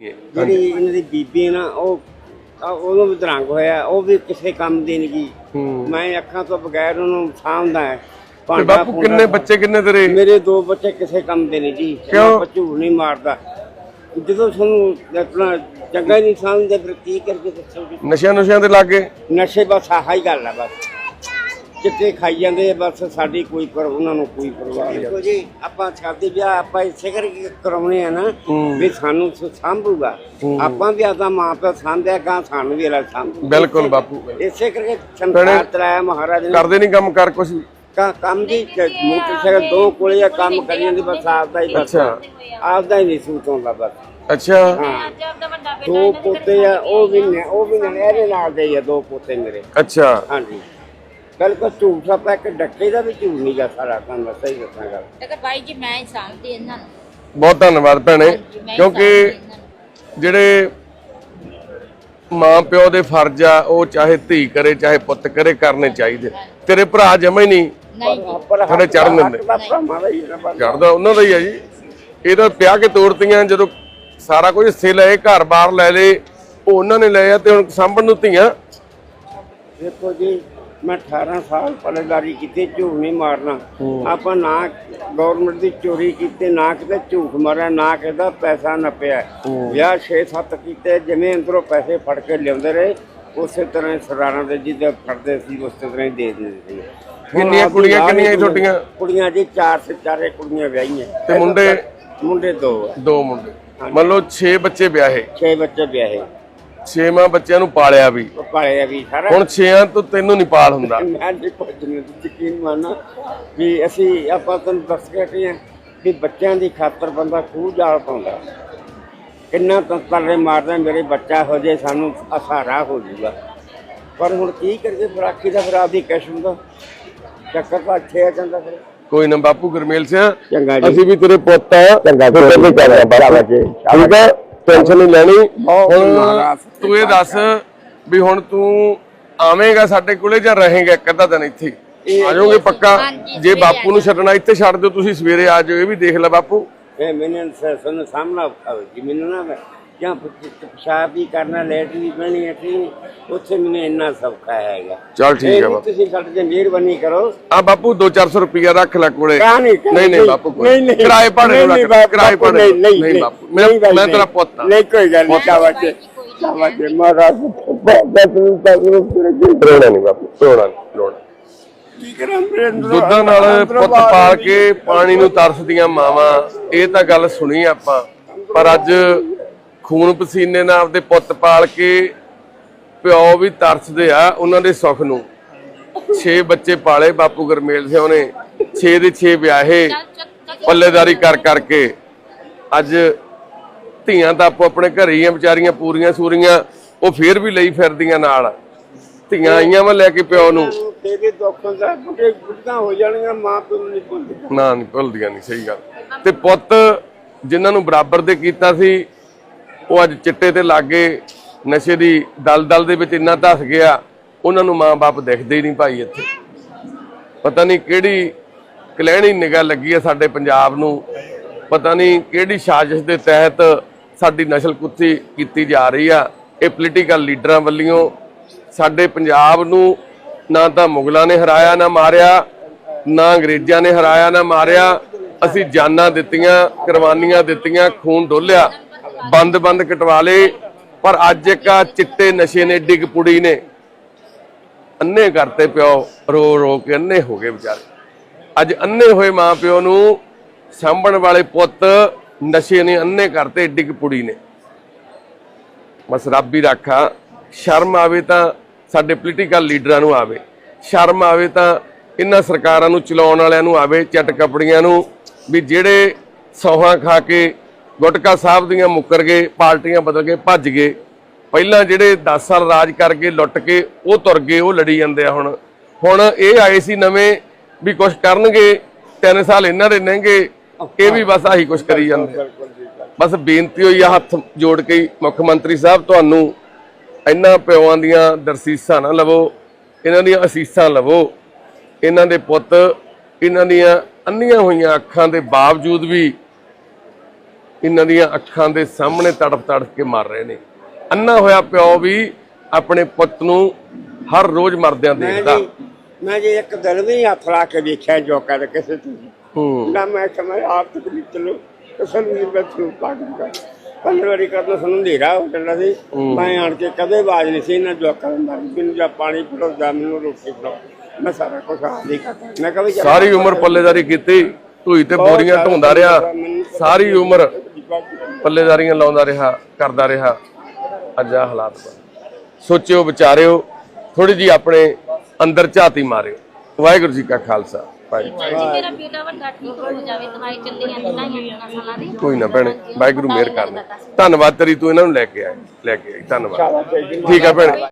ਜਿਹੜੀ ਇਹਨਾਂ ਦੀ ਬੀਬੀ ਨਾ ਉਹ ਆ ਉਹਨੂੰ ਵੀ ਦਰੰਗ ਹੋਇਆ ਉਹ ਵੀ ਕਿਸੇ ਕੰਮ ਦੀ ਨਹੀਂ ਗਈ ਮੈਂ ਅੱਖਾਂ ਤੋਂ ਬਗੈਰ ਉਹਨੂੰ ਸਾਂਭਦਾ ਹੈ। ਤੇ ਬਾਪੂ ਕਿੰਨੇ ਬੱਚੇ ਕਿੰਨੇ ਤੇਰੇ? ਮੇਰੇ ਦੋ ਬੱਚੇ ਕਿਸੇ ਕੰਮ ਦੇ ਨਹੀਂ ਜੀ ਕਿਉਂ? ਝੂਠ ਨਹੀਂ ਮਾਰਦਾ। ਜਦੋਂ ਤੁਹਾਨੂੰ ਆਪਣਾ ਚੰਗਾ ਨਹੀਂ ਸਮਝਦੇ ਫਿਰ ਕੀ ਕਰਕੇ ਦੱਸੋ ਨਸ਼ਿਆਂ ਨੁਸ਼ਿਆਂ ਦੇ ਲਾਗੇ? ਨਸ਼ੇ ਬਸ ਆਹ ਹੀ ਗੱਲ ਆ ਬਸ। ਚਿੱਟੇ ਖਾਈ ਜਾਂਦੇ ਆ, ਬਸ ਸਾਡੀ ਕੋਈ ਪਰ ਉਹਨਾਂ ਨੂੰ ਕੋਈ ਪਰਵਾਹ ਨਹੀਂ। ਦੇਖੋ ਜੀ। ਆਪਾਂ ਸ਼ਾਦੀ ਵਿਆਹ ਆਪਾਂ ਇਸੇ ਕਰਕੇ ਕਰਾਉਣੇ ਆ ਨਾ ਹੂੰ। ਵੀ ਸਾਨੂੰ ਸ- ਸਾਂਭੂਗਾ। ਆਪਾਂ ਵੀ ਆਦਾ ਮਾਂ ਪਿਓ ਸਾਂਭਿਆ ਕਾਂ ਸਾਨੂੰ ਵੀ ਅਲੱਗ ਸਾਂਭੂ। ਬਿਲਕੁਲ ਬਾਪੂ। ਇਸੇ ਕਰਕੇ ਸੰਸਾਰ ਚਲਾਇਆ ਮਹਾਰਾਜ ਨੇ ਕਰਦੇ ਨਹੀਂ ਕੰਮ ਕਰ ਕੁਛ? ਕਾ ਕੰਮ ਦੀ ਕ- ਮੋਟਰਸਾਈਕਲ ਦੋ ਕੋਲੇ ਆ ਕੰਮ ਕਰੀ ਜਾਂਦੀ ਬਸ ਆਪਦਾ ਹੀ ਬਸ। ਅੱਛਾ। ਆਪਦਾ ਹੀ ਨਹੀਂ ਸੂਤ ਆਉਂਦਾ ਬਸ। ਅੱਛਾ। ਹਾਂ। ਦੋ ਪੋਤੇ ਆ ਉਹ ਵੀ ਨੇ ਉਹ ਵੀ ਨੇ ਇਹਦੇ ਨਾਲ ਦੇ ਹੀ ਆ ਦੋ ਪੋਤੇ ਮੇਰੇ। ਅੱਛਾ। ਹਾਂਜੀ। ਬਿਲਕੁਲ ਝੂਠ ਆਪਾਂ ਇੱਕ ਡੱਕੇ ਦਾ ਵੀ ਝੂਠ ਨਹੀਂ ਗਾ ਸਾਰਾ ਕੰਮ ਸਹੀ ਦੱਸਾਂ ਗੱਲ ਤੇ ਕਿ ਬਾਈ ਜੀ ਮੈਂ ਹੀ ਸਾਂਭਦੀ ਇਹਨਾਂ ਨੂੰ। ਬਹੁਤ ਧੰਨਵਾਦ ਭੈਣੇ ਹਾਂਜੀ, ਮੈਂ ਹੀ ਕਿਉਂਕਿ ਸਾਂਭਦੀ ਇਹਨਾਂ ਨੂੰ। ਜਿਹੜੇ ਮਾਂ ਪਿਓ ਦੇ ਫਰਜ਼ ਆ ਉਹ ਚਾਹੇ ਧੀ ਕਰੇ ਚਾਹੇ ਪੁੱਤ ਕਰੇ ਕਰਨੇ ਚਾਹੀਦੇ। ਤੇਰੇ ਭਰਾ ਜਮਾ ਹੀ ਨਹੀਂ। ਨਹੀਂ ਜੀ। ਪਰ ਥੋੜੇ ਚੜ੍ਹਨ ਦਿੰਦੇ। ਦਾ ਭਰਾਵਾਂ ਦਾ ਹੀ ਹੈ ਨਾ ਬਸ। ਚੜਦਾ ਉਹਨਾਂ ਦਾ ਹੀ ਆ ਜੀ। ਇਹ ਤਾਂ ਪਿਆ ਕੇ ਤੋੜਤੀਆਂ ਜਦੋਂ ਸਾਰਾ ਕੁਝ ਹਿੱਸੇ ਲਏ ਘਰ-ਬਾਰ ਲੈ ਲਏ ਉਹ ਉਹਨਾਂ ਨੇ ਲਏ ਆ ਤੇ ਹੁਣ ਸਾਂਭਣ ਨੂੰ ਧੀਆਂ। ਦੇਖੋ ਜੀ ਮੈਂ 18 ਸਾਲ ਪਲੇਦਾਰੀ ਕੀਤੀ ਝੂਠ ਨਹੀਂ ਮਾਰਨਾ। ਆਪਾਂ ਨਾ ਗਵਰਨਮੈਂਟ ਦੀ ਚੋਰੀ ਕੀਤੀ ਨਾ ਕਿਤੇ ਝੂਠ ਮਾਰਿਆ ਨਾ ਕਿਤੇ ਪੈਸਾ ਨੱਪਿਆ। ਵਿਆਹ 6-7 ਕੀਤੇ ਜਿਵੇਂ ਅੰਦਰੋਂ ਪੈਸੇ ਫੜ ਕੇ ਲਿਆਉਂਦੇ ਰਹੇ ਉਸੇ ਤਰ੍ਹਾਂ ਹੀ ਸਰਾਰਾਂ ਦੇ ਜਿੱਦਾਂ ਫੜਦੇ ਸੀ ਉਸੇ ਤਰ੍ਹਾਂ ਹੀ ਦੇ ਦਿੰਦੇ ਸੀ। ਕਿੰਨੀਆਂ ਕੁੜੀਆਂ, ਕਿੰਨੀਆਂ ਹੀ ਤੁਹਾਡੀਆਂ? ਕੁੜੀਆਂ ਜੀ ਚਾਰ ਸੇ ਚਾਰੇ ਕੁੜੀਆਂ ਵਿਆਹੀਆਂ। ਤੇ ਮੁੰਡੇ? ਮੁੰਡੇ ਦੋ ਦੋ ਮੁੰਡੇ। ਮੰਨ ਲਓ 6 ਬੱਚੇ ਵਿਆਹੇ। ਛੇ ਬੱਚੇ ਵਿਆਹੇ। ਛੇਵਾਂ ਬੱਚਿਆਂ ਨੂੰ ਪਾਲਿਆ ਵੀ। ਉਹ ਪਾਲੇ ਆ ਵੀ ਸਾਰਾ। ਹੁਣ 6ਾਂ ਤੋਂ ਤੈਨੂੰ ਨਹੀਂ ਪਾਲ ਹੁੰਦਾ। ਮੈਂ ਯਕੀਨ ਮੰਨ ਵੀ ਅਸੀਂ ਆਪਾਂ ਤੁਹਾਨੂੰ ਦੱਸ ਕੇ ਹਟੇ ਹਾਂ ਕਿ ਬੱਚਿਆਂ ਦੀ ਖਾਤਰ ਬੰਦਾ ਖੂਹ ਜਾਲ ਪਾਉਂਦਾ। ਕਿੰਨਾ ਤਾਂ ਤਰਲੇ ਮਾਰਦਾ ਮੇਰੇ ਬੱਚਾ ਹੋ ਜੇ ਸਾਨੂੰ ਅਸਾਰਾ ਹੋ ਜੂਗਾ। ਪਰ ਹੁਣ ਕੀ ਕਰੀਏ ਫਿਰ ਆਖੀ ਦਾ ਫਿਰ ਆਪਦੀ ਕਿਸਮ ਦਾ ਚੱਕਰ ਤਾਂ ਅੱਛੇ ਆ ਜਾਂਦਾ ਫਿਰ। ਕੋਈ ਨਾ ਬਾਪੂ ਗਰਮੇਲ ਸਿੰਘ ਚੰਗਾ ਜੀ। ਅਸੀਂ ਵੀ ਤੇਰੇ ਪੁੱਤ ਆ। ਚੰਗਾ ਜੀ, ਠੀਕ ਹੈ ਟੈਨਸ਼ਨ ਨਹੀਂ ਲੈਣੀ। ਹੁਣ। ਤੂੰ ਇਹ ਦੱਸ ਵੀ ਹੁਣ ਤੂੰ ਆਵੇਂਗਾ ਸਾਡੇ ਕੋਲੇ ਜਾਂ ਰਹੇਂਗਾ ਇੱਕ ਅੱਧਾ ਦਿਨ ਇੱਥੇ? ਆ ਜਾਓਗੇ ਪੱਕਾ? ਜੇ ਬਾਪੂ ਨੂੰ ਛੱਡਣਾ ਇੱਥੇ ਛੱਡ ਦਿਓ ਤੁਸੀਂ ਸਵੇਰੇ ਆ ਜਾਓ ਇਹ ਵੀ ਦੇਖ ਲੈ ਬਾਪੂ। ਇਹ ਮੈਨੂੰ ਸਾਨੂੰ ਸਾਹਮਣਾ ਜੀ ਮੈਨੂੰ ਨਾ ਜਾਂ ਪਿਸ਼ਾਬ ਵੀ ਕਰਨਾ ਲੈਟ ਵੀ ਬਣੀ ਹੈ ਠੀਕ ਉੱਥੇ ਮੈਨੂੰ ਇੰਨਾ ਸੌਖਾ ਹੈਗਾ। ਚੱਲ ਠੀਕ ਹੈ ਬਾਪੂ। ਤੁਸੀਂ ਸਾਡੇ ਤੇ ਮਿਹਰਬਾਨੀ ਕਰੋ। ਆ ਬਾਪੂ 2-400 ਰੁਪਇਆ ਰੱਖ ਲੈ ਕੋਲੇ। ਨਹੀਂ ਨਹੀਂ ਨਹੀਂ ਬਾਪੂ ਕੋਈ ਨਹੀਂ ਨਹੀਂ। ਕਿਰਾਏ ਭਾੜੇ ਨੂੰ ਨਹੀਂ, ਰੱਖ ਬਾਪੂ, ਕਿਰਾਏ ਭਾੜੇ ਨਹੀਂ ਬਾਪੂ ਮੈਂ। ਤੇਰਾ ਪੁੱਤ ਆ ਨਹੀਂ ਕੋਈ ਗੱਲ ਨਹੀਂ ਸ਼ਾਬਾਸ਼ ਬਾਈ ਜੀ, ਕੋਈ ਸ਼ਾਬਾਸ਼ ਮਹਾਰਾਜ ਰੋਣਾ ਨਹੀਂ ਬਾਪੂ ਰੋਣਾ ਨਹੀਂ ਰੋਣਾ ਮੇਰੇ ਦੁੱਧਾਂ ਨਾਲ ਪੁੱਤ ਪਾਲ ਆਉਂਦੀ ਕੇ ਪਾਣੀ ਨੂੰ ਤਰਸਦੀਆਂ ਮਾਵਾਂ। ਇਹ ਤਾਂ ਗੱਲ ਸੁਣੀ ਆਪਾਂ। ਪਰ ਅੱਜ ਖੂਨ ਪਸੀਨੇ ਨਾਲ ਆਪਦੇ ਪੁੱਤ ਪਾਲ ਕੇ ਪਿਓ ਵੀ ਤਰਸਦੇ ਆ ਉਹਨਾਂ ਦੇ ਸੁੱਖ ਨੂੰ। 6 ਬੱਚੇ ਪਾਲੇ ਬਾਪੂ ਗਰਮੇਲ ਸਿੰਘ ਨੇ 6 ਦੇ 6 ਵਿਆਹੇ ਪੱਲੇਦਾਰੀ ਕਰ ਕਰਕੇ ਅੱਜ ਧੀਆਂ ਤਾਂ ਆਪੋ ਆਪਣੇ ਘਰੇ ਹੀ ਆ ਵਿਚਾਰੀਆਂ ਪੂਰੀਆਂ ਸੂਰੀਆਂ ਉਹ ਫੇਰ ਵੀ ਲਈ ਫਿਰਦੀਆਂ ਨਾਲ। ਧੀਆਂ ਆਈਆਂ ਵਾ ਲੈ ਕੇ ਪਿਓ ਨੂੰ। ਤੇਰੇ ਦੁੱਖ ਹੁੰਦਾ ਬੁੱਢੇ ਬੁੱਢਾਂ ਹੋ ਜਾਣੀਆਂ ਮਾਂ ਪਿਓ ਨੂੰ ਨਹੀਂ ਭੁੱਲਦੇ ਨਾ ਨਹੀਂ ਭੁੱਲਦੀਆਂ ਨਹੀਂ ਸਹੀ ਗੱਲ। ਤੇ ਪੁੱਤ ਜਿਨ੍ਹਾਂ ਨੂੰ ਬਰਾਬਰ ਦੇ ਕੀਤਾ ਸੀ ਉਹ ਅੱਜ ਚਿੱਟੇ ਤੇ ਲੱਗੇ ਨਸ਼ੇ ਦੀ ਦਲਦਲ ਦੇ ਵਿੱਚ ਇੰਨਾ ਧਸ ਗਿਆ, ਉਹਨਾਂ ਨੂੰ ਮਾਂ-ਬਾਪ ਦਿਖਦੇ ਹੀ ਨਹੀਂ ਭਾਈ ਇੱਥੇ। ਪਤਾ ਨਹੀਂ ਕਿਹੜੀ ਕਲਹਿਣੀ ਨਿਗਾਹ ਲੱਗੀ ਹੈ ਸਾਡੇ ਪੰਜਾਬ ਨੂੰ। ਪਤਾ ਨਹੀਂ ਕਿਹੜੀ ਸਾਜ਼ਿਸ਼ ਦੇ ਤਹਿਤ ਸਾਡੀ ਨਸਲ ਕੁੱਤੀ ਕੀਤੀ ਜਾ ਰਹੀ ਆ। ਇਹ ਪੋਲੀਟੀਕਲ ਲੀਡਰਾਂ ਵੱਲੋਂ ਸਾਡੇ ਪੰਜਾਬ ਨੂੰ ਨਾ ਤਾਂ ਮੁਗਲਾਂ ਨੇ ਹਰਾਇਆ, ਨਾ ਮਾਰਿਆ, ਨਾ ਅੰਗਰੇਜ਼ਾਂ ਨੇ ਹਰਾਇਆ, ਨਾ ਮਾਰਿਆ। ਅਸੀਂ ਜਾਨਾਂ ਦਿੱਤੀਆਂ, ਕੁਰਬਾਨੀਆਂ ਦਿੱਤੀਆਂ, ਖੂਨ ਡੋਲਿਆ। ਬੰਦ-ਬੰਦ ਕਟਵਾ ਲਏ, ਪਰ ਅੱਜ ਇੱਕ ਚਿੱਟੇ ਨਸ਼ੇ ਨੇ, ਡਿੱਗ ਪੁੜੀ ਨੇ। ਅੰਨੇ ਕਰਤੇ ਪਿਓ, ਰੋ ਰੋ ਕੇ ਅੰਨੇ ਹੋ ਗਏ ਵਿਚਾਰੇ। ਅੱਜ ਅੰਨੇ ਹੋਏ ਮਾਂ ਪਿਓ ਨੂੰ ਸਾਂਭਣ ਵਾਲੇ ਪੁੱਤ ਨਸ਼ੇ ਨੇ, ਅੰਨੇ ਕਰਤੇ, ਡਿੱਗ ਪੁੜੀ ਨੇ। ਬਸ ਰੱਬ ਹੀ ਰੱਖਾ, ਸ਼ਰਮ ਆਵੇ ਤਾਂ ਸਾਡੇ ਪੋਲੀਟੀਕਲ ਲੀਡਰਾਂ ਨੂੰ ਆਵੇ। ਸ਼ਰਮ ਆਵੇ ਤਾਂ ਇਹਨਾਂ ਸਰਕਾਰਾਂ ਨੂੰ ਚਲਾਉਣ ਵਾਲਿਆਂ ਨੂੰ ਆਵੇ, ਚੱਟ ਕਪੜੀਆਂ ਨੂੰ, ਵੀ ਜਿਹੜੇ ਸੌਹਾਂ ਖਾ ਕੇ ਗੁਟਕਾ ਸਾਹਿਬ ਦੀਆਂ ਮੁੱਕਰ ਗਏ, ਪਾਰਟੀਆਂ ਬਦਲ ਕੇ ਭੱਜ ਗਏ। ਪਹਿਲਾਂ ਜਿਹੜੇ 10 ਸਾਲ ਰਾਜ ਕਰਕੇ ਲੁੱਟ ਕੇ ਉਹ ਤੁਰ ਗਏ, ਉਹ ਲੜੀ ਜਾਂਦੇ ਆ ਹੁਣ। ਹੁਣ ਇਹ ਆਏ ਸੀ ਨਵੇਂ ਵੀ ਕੁਝ ਕਰਨਗੇ, ਤਿੰਨ ਸਾਲ ਇਹਨਾਂ ਦੇ ਲਹਿੰਗੇ ਇਹ ਵੀ ਬਸ ਆਹੀ ਕੁਝ ਕਰੀ ਜਾਂਦੇ। ਬਸ ਬੇਨਤੀ ਹੋਈ ਆ ਹੱਥ ਜੋੜ ਕੇ ਮੁੱਖ ਮੰਤਰੀ ਸਾਹਿਬ ਤੁਹਾਨੂੰ ਇਹਨਾਂ ਪਿਓਾਂ ਦੀਆਂ ਦਰਸੀਸਾਂ ਨਾ ਲਵੋ, ਇਹਨਾਂ ਦੀਆਂ ਅਸੀਸਾਂ ਲਵੋ। ਇਹਨਾਂ ਦੇ ਪੁੱਤ, ਇਹਨਾਂ ਦੀਆਂ ਅੰਨੀਆਂ ਹੋਈਆਂ ਅੱਖਾਂ ਦੇ ਬਾਵਜੂਦ ਵੀ ਇਹਨਾਂ ਦੀਆਂ ਅੱਖਾਂ ਦੇ ਸਾਹਮਣੇ ਤੜਫ ਤੜਫ ਕੇ ਮਰ ਰਹੇ ਨੇ। ਅੰਨਾ ਹੋਇਆ ਪਿਓ ਵੀ ਆਪਣੇ ਪੁੱਤ ਨੂੰ ਹਰ ਰੋਜ਼ ਮਰਦਿਆਂ ਦੇਖਦਾ। ਮੈਂ ਜੀ ਇੱਕ ਦਿਨ ਵੀ ਹੱਥ ਲਾ ਕੇ ਦੇਖਿਆ ਜੋ ਕਰ ਕਿਸੇ ਤੋਂ। ਹੂੰ। ਨਾ ਮੈਂ ਸਮਝ ਆਪ ਤੱਕ ਵੀ ਚਲੋ ਕਸਮ ਨਹੀਂ ਬੈਠੂ ਪਾਗਲ ਪੰਜ ਵਾਰੀ ਕਰਨਾ ਸਾਨੂੰ ਹਨੇਰਾ ਹੋ ਜਾਂਦਾ ਸੀ। ਮੈਂ ਆਣ ਕੇ ਕਦੇ ਆਵਾਜ਼ ਨਹੀਂ ਸੀ ਇਹਨਾਂ ਜੋਕਾਂ ਨੂੰ ਮਾਰੀ। ਮੈਨੂੰ ਜਾਂ ਪਾਣੀ ਪਿਲੋ ਜਾਂ ਮੈਨੂੰ ਰੋਟੀ ਪਿਲੋ ਮੈਂ ਸਾਰਾ ਕੁਝ ਆਪ ਹੀ ਕਰਦਾ। ਮੈਂ ਕਦੇ ਸਾਰੀ ਉਮਰ ਪੱਲੇਦਾਰੀ ਕੀਤੀ। ਢੂਈ ਤੇ ਬੋਰੀਆਂ ਢੋਂਦਾ ਰਿਹਾ। ਸਾਰੀ ਉਮਰ ਪੱਲੇਦਾਰੀਆਂ ਲਾਉਂਦਾ ਰਿਹਾ ਕਰਦਾ ਰਿਹਾ। ਅੱਜ ਆ ਹਾਲਾਤ ਬਣ ਸੋਚਿਓ ਵਿਚਾਰਿਓ ਥੋੜੀ ਜੀ ਆਪਣੇ ਅੰਦਰ ਝਾਤੀ ਮਾਰਿਓ। ਵਾਹਿਗੁਰੂ ਜੀ ਕਾ ਖਾਲਸਾ ਵਾਹਿਗੁਰੂ ਜੀ ਮੇਰਾ ਬੇਟਾ ਵੱਡਾ ਠੀਕ ਹੋ ਜਾਵੇ ਦਵਾਈ ਚੱਲੀ ਜਾਂਦੀ ਨਾ ਇਹਨਾਂ ਸਾਲਾਂ ਦੀ ਕੋਈ ਨਾ ਭੈਣੇ ਵਾਹਿਗੁਰੂ ਮਿਹਰ ਕਰਨਾ। ਧੰਨਵਾਦ ਤੇਰੀ ਤੂੰ ਇਹਨਾਂ ਨੂੰ ਲੈ ਕੇ ਆਏ ਲੈ ਕੇ ਆਈ। ਧੰਨਵਾਦ। ਠੀਕ ਆ ਭੈਣੇ।